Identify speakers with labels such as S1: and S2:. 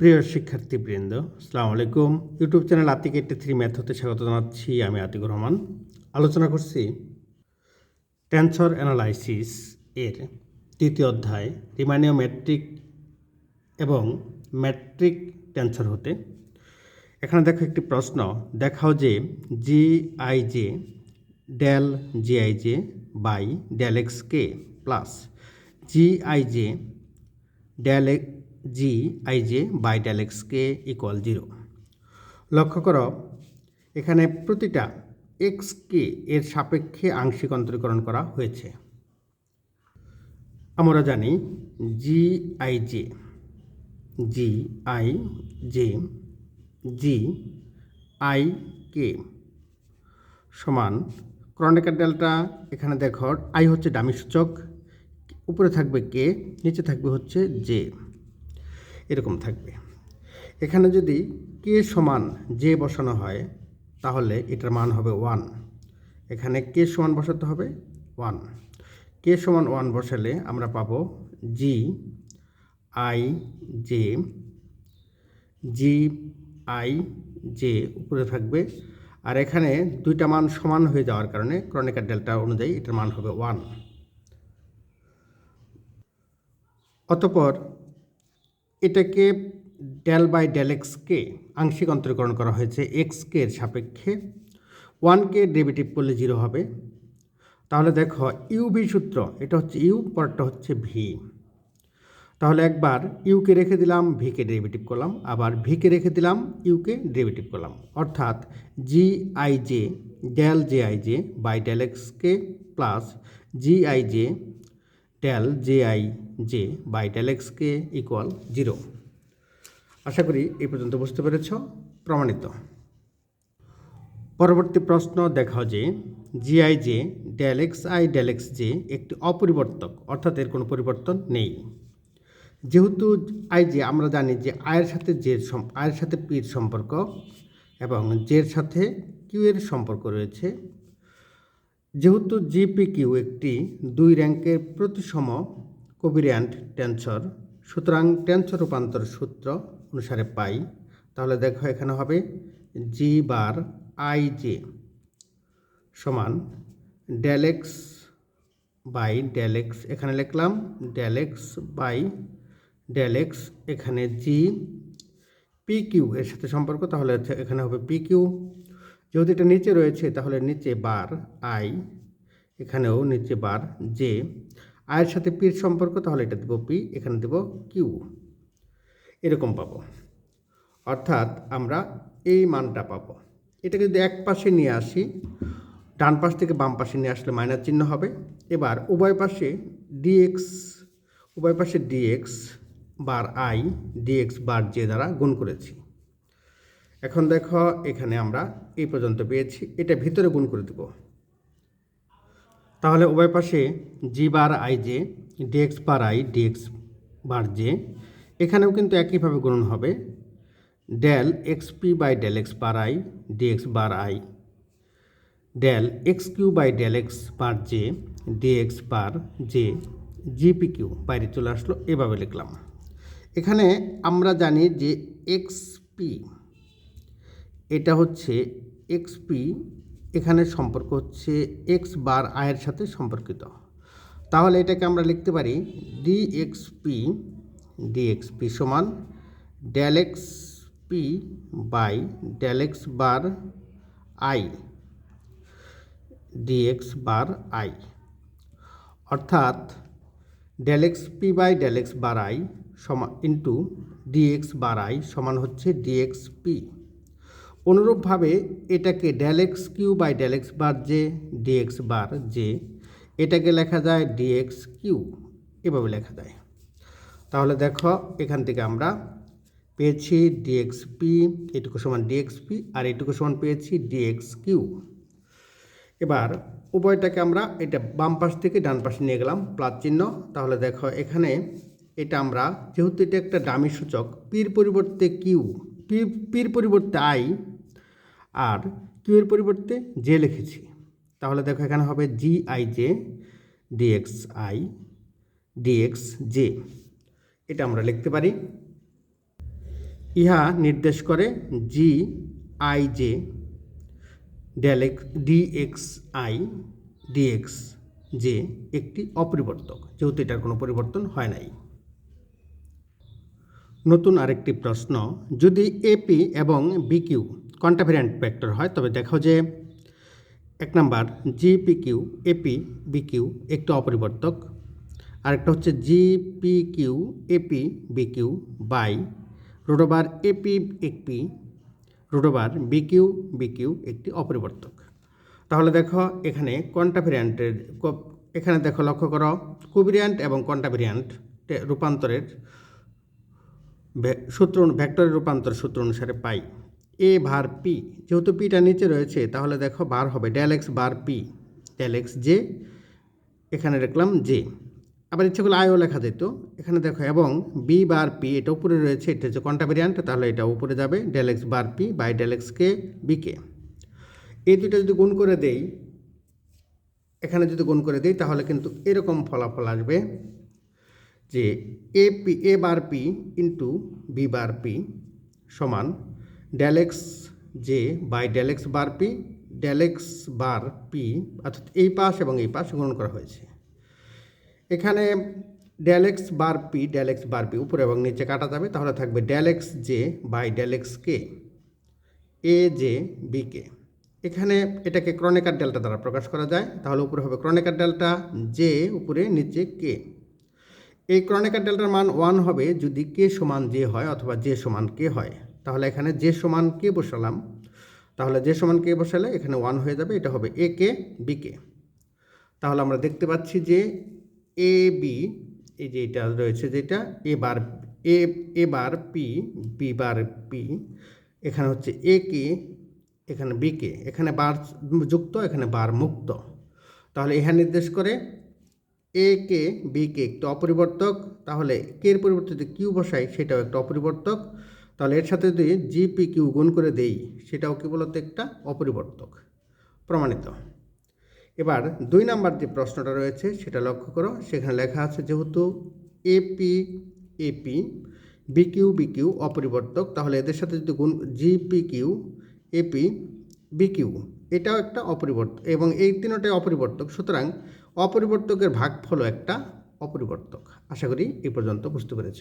S1: প্রিয় শিক্ষার্থীবৃন্দ, আসসালামু আলাইকুম। YouTube channel Atik eighty three math হতে স্বাগত জানাচ্ছি আমি আতিকুর রহমান। আলোচনা করছি টেন্সর অ্যানালাইসিস এর তৃতীয় অধ্যায় রিমানীয় ম্যাট্রিক এবং ম্যাট্রিক টেন্সর হতে। এখানে দেখো একটি প্রশ্ন, দেখাও যে G I J del G I J by del X K plus G I J del G I J by del X K equal zero লক্ষ্য করো, এখানে প্রতিটা এক্স কে এর সাপেক্ষে আংশিক অন্তরীকরণ করা হয়েছে। আমরা জানি G I J G I J G I K সমান ক্রনিকার ডেল্টা, এখানে দেখো আই হচ্ছে ডামি সূচক, উপরে থাকবে কে নিচে থাকবে হচ্ছে জে এরকম থাকবে। এখানে যদি কে সমান জে বসানো হয়, তাহলে এটার মান হবে ওয়ান এখানে কে সমান বসাতে হবে ওয়ান কে সমান ওয়ান বসালে আমরা পাব G I J G I J উপরে থাকবে। আর এখানে দুইটা মান সমান হয়ে যাওয়ার কারণে ক্রনিকার ডেল্টা অনুযায়ী এটার মান হবে ওয়ান অতপর এটাকে ডেল বাই ডেল এক্সকে আংশিক অন্তরীকরণ করা হয়েছে এক্সকে এর সাপেক্ষে। ওয়ানকে ডেরিভেটিভ করলে জিরো হবে। তাহলে দেখো ইউ ভি সূত্র, এটা হচ্ছে ইউ পরটা হচ্ছে ভি তাহলে একবার ইউকে রেখে দিলাম ভিকে ডেরিভেটিভ করলাম, আবার ভিকে রেখে দিলাম ইউকে ডেরিভেটিভ করলাম। অর্থাৎ G I J del J I J by del X K plus G I J del J I J by del X K equal zero আশা করি এই পর্যন্ত বুঝতে পেরেছ। প্রমাণিত। পরবর্তী প্রশ্ন দেখাও যে G I J del I del J একটি অপরিবর্তক, অর্থাৎ এর কোনো পরিবর্তন নেই। যেহেতু আই যে আমরা জানি যে আয়ের সাথে সম- আয়ের সাথে পির সম্পর্ক এবং জের সাথে কিউ এর সম্পর্ক রয়েছে। যেহেতু জিপি কিউ একটি দুই র্যাঙ্কের প্রতিসম কোভিরিয়ান্ট টেন্সর সুতরাং টেন্সর রূপান্তর সূত্র অনুসারে পাই, তাহলে দেখো এখানে হবে জি বার আই জে সমান del X by del X এখানে লিখলাম del X by del X এখানে জি পি কিউ এর সাথে সম্পর্ক, তাহলে এখানে হবে পি কিউ যেহেতু এটা নিচে রয়েছে, তাহলে নিচে বার আই, এখানেও নিচে বার জে। আয়ের সাথে পির সম্পর্ক, তাহলে এটা দেবো পি, এখানে দেবো কিউ। এরকম পাবো। অর্থাৎ আমরা এই মানটা পাবো। এটাকে যদি এক পাশে নিয়ে আসি, ডান পাশ থেকে বাম পাশে নিয়ে আসলে মাইনাস চিহ্ন হবে। এবার উভয় পাশে ডিএক্স উভয় পাশে D X bar I D X bar J দ্বারা গুণ করেছি। এখন দেখো, এখানে আমরা এই পর্যন্ত পেয়েছি। এটা ভিতরে গুণ করে দেব। তাহলে উভয় পাশে G bar I J D X bar I D X bar J এখানেও কিন্তু একইভাবে গুণন হবে। Del X P by del X bar I D X bar I del X Q by del X bar J D X bar J G P Q বাইরে চলে আসলো, এভাবে লিখলাম। এখানে আমরা জানি যে এক্স পি এটা হচ্ছে এক্স পি, এখানে সম্পর্ক হচ্ছে এক্স বার আয়ের সাথে সম্পর্কিত। তাহলে এটাকে আমরা লিখতে পারি D X P D X P সমান del X P by del X bar I, D X bar I. অর্থাৎ del P by del X bar I সমান into D X bar I সমান হচ্ছে ডিএক্স পি। অনুরূপভাবে এটাকে del X Q by del X bar J D X bar J এটাকে লেখা যায় dx Q, এভাবে লেখা যায়। তাহলে দেখো, এখান থেকে আমরা পেয়েছি ডিএক্স পি এটুকু সমান ডিএক্স পি আর এটুকু সমান পেয়েছি ডিএক্স কিউ। এবার উভয়টাকে আমরা এটা বাম পাশ থেকে ডান পাশে নিয়ে গেলাম, প্লাস চিহ্ন। তাহলে দেখো, এখানে এটা আমরা, যেহেতু এটা একটা ডামি সূচক পির পরিবর্তে কিউ পি পির পরিবর্তে আই আর কিউ এর পরিবর্তে জে লিখেছি। তাহলে দেখো এখানে হবে G I J D X I D X J এটা আমরা লিখতে পারি। ইহা নির্দেশ করে G I J del X D X I D X J একটি অপরিবর্তক, যেহেতু এটার কোনো পরিবর্তন হয় নাই। নতুন আরেকটি প্রশ্ন, যদি এপি এবং বিকিউ কন্টাভেরিয়ান্ট ভেক্টর হয়, তবে দেখো যে এক number G P Q A P B Q একটি অপরিবর্তক। আরেকটা হচ্ছে G P Q A P B Q by রোডোবার AP একপি রোডোবার বিকিউ বিকিউ একটি অপরিবর্তক। তাহলে দেখো এখানে কন্টাভেরিয়ান্টের এখানে দেখো লক্ষ্য করো, কোভিরিয়ান্ট এবং কন্টাভেরিয়ান্ট রূপান্তরের সূত্র, ভেক্টরের রূপান্তর সূত্র অনুসারে পাই। এ ভার পি যেহেতু পিটা নিচে রয়েছে, তাহলে দেখো বার হবে del bar P del J এখানে লিখলাম জে আবার ইচ্ছে করলে আয়ও লেখা যেত। এখানে দেখো, এবং বি বার পি এটা উপরে রয়েছে, এটা হচ্ছে কন্টাভেরিয়ান্ট তাহলে এটা উপরে যাবে del bar P by del X K B K এই দুটো যদি গুণ করে দেই, এখানে যদি গুণ করে দিই, তাহলে কিন্তু এরকম ফলাফল আসবে যে A P A bar P into B bar P সমান del X J by del X bar P del X bar P, অর্থাৎ এই পাশ এবং এই পাশ গ্রহণ করা হয়েছে। এখানে ডেলেক্স bar P del X bar P উপরে এবং নিচে কাটা যাবে, তাহলে থাকবে del X J by del X K, A J B K. এখানে এটাকে ক্রনিকার ডেল্টা দ্বারা প্রকাশ করা যায়, তাহলে উপরে হবে ক্রনিকার ডেল্টা জে, উপরে নিচে কে। এই ক্রনিকার ডেল্টার মান ওয়ান হবে যদি কে সমান জে হয় অথবা জে সমান কে হয়। তাহলে এখানে যে সমান কে বসালাম, তাহলে যে সমান কে বসালে এখানে ওয়ান হয়ে যাবে, এটা হবে এ কে বি কে তাহলে আমরা দেখতে পাচ্ছি যে এ বি এই যে এটা রয়েছে যেটা A bar A A bar P B bar P এখানে হচ্ছে এ কে এখানে বি কে এখানে বার যুক্ত, এখানে বার মুক্ত। তাহলে ইহা নির্দেশ করে এ কে বি কে একটা অপরিবর্তক, তাহলে কে এর পরিবর্তে কিউ বসাই, সেটাও একটা অপরিবর্তক। তাহলে এর সাথে যদি জিপি কিউ গুণ করে দেই, সেটাও কি বলতো একটা অপরিবর্তক, প্রমাণিত। এবার দুই নাম্বার যে প্রশ্নটা রয়েছে, সেটা লক্ষ্য করো, সেখানে লেখা আছে যেহেতু এপি এপি বিকিউ বিকিউ অপরিবর্তক, তাহলে এদের সাথে যদি গুণ জিপি কিউ এপি বিকিউ এটাও একটা অপরিবর্তক, এবং এই তিনটাই অপরিবর্তক, সুতরাং অপরিবর্তকের ভাগফলও একটা অপরিবর্তক। আশা করি এই পর্যন্ত বুঝতে পেরেছ।